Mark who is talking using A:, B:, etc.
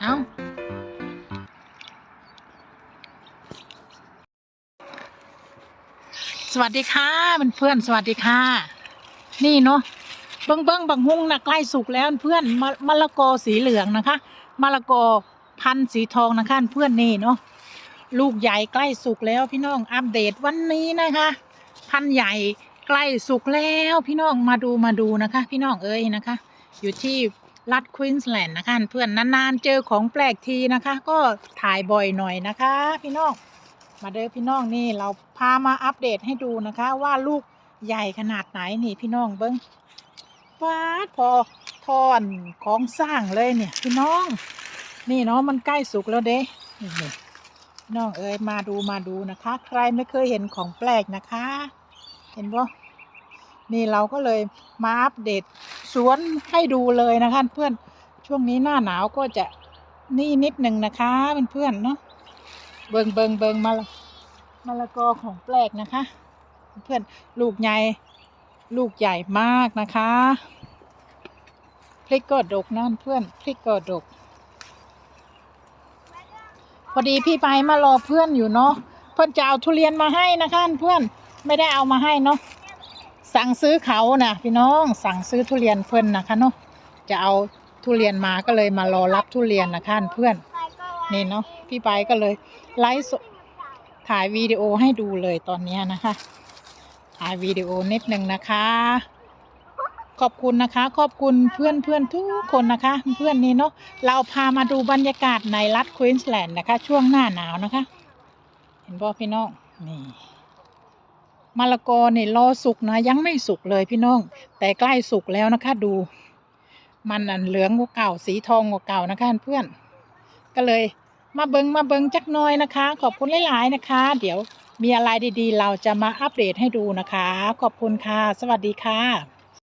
A: เอาสวัสดีค่ะเพื่อนๆสวัสดีค่ะ นี่เนาะเบิ้งเบิ้งบางฮุ้งนะใกล้สุกแล้วเพื่อนมะมะละกอสีเหลืองนะคะมะละกอพันธุ์สีทองนะคะเพื่อนนี่เนาะลูกใหญ่ใกล้สุกแล้วพี่น้องอัปเดตวันนี้นะคะ พันธุ์ใหญ่ใกล้สุกแล้วพี่น้องมาดูมาดูนะคะ พี่น้องเอ้ยนะคะ อยู่ที่ รัฐควีนสแลนด์นะคะเพื่อนนานๆเจอของแปลกทีนะคะ ก็ถ่ายบ่อยหน่อยนะคะ พี่น้องมาเด้อพี่น้องนี่เราพามาอัปเดตให้ดูนะคะ ว่าลูกใหญ่ขนาดไหนนี่พี่น้องเบิ้งวาดพอทอนของสร้างเลยเนี่ย พี่น้อง นี่เนาะมันใกล้สุกแล้วเด้น้องเอ้ยมาดูมาดูนะคะ ใครไม่เคยเห็นของแปลกนะคะ เห็นบ่ นี่เราก็เลยมาอัปเดตสวนให้ดูเลยนะคะเพื่อนช่วงนี้หน้าหนาวก็จะนี่นิดหนึ่งนะคะเพื่อนๆเนาะเบิงเบิงเบิงมะละมะละกอของแปลกนะคะ เพื่อนลูกใหญ่ลูกใหญ่มากนะคะพริกก็ดกนั่นเพื่อนพริกก็ดก พอดีพี่ไปมารอเพื่อนอยู่เนาะเพื่อนจะเอาทุเรียนมาให้นะคะเพื่อนไม่ได้เอามาให้เนาะ สั่งซื้อเขานะพี่น้องสั่งซื้อทุเรียนเพื่อนนะคะเนาะจะเอาทุเรียนมาก็เลยมารอรับทุเรียนนะคะเพื่อนนี่เนาะพี่ไปก็เลยไลฟ์ถ่ายวิดีโอให้ดูเลยตอนนี้นะคะถ่ายวิดีโอนิดหนึ่งนะคะ ขอบคุณนะคะ ขอบคุณเพื่อนเพื่อนทุกคนนะคะ เพื่อนนี่เนาะเราพามาดูบรรยากาศในรัฐควีนสแลนด์นะคะ ช่วงหน้าหนาวนะคะ เห็นบ่พี่น้องนี่ มะละกอเนี่ยรอสุกนะ ยังไม่สุกเลยพี่น้อง แต่ใกล้สุกแล้วนะคะดู มันอันเหลืองกว่าเก่าสีทองกว่าเก่านะคะเพื่อน ก็เลยมาเบิงมาเบิงจักน้อยนะคะ ขอบคุณหลาย ๆ นะคะ เดี๋ยวมีอะไรดีๆ เราจะมาอัปเดตให้ดูนะคะ ขอบคุณค่ะ สวัสดีค่ะ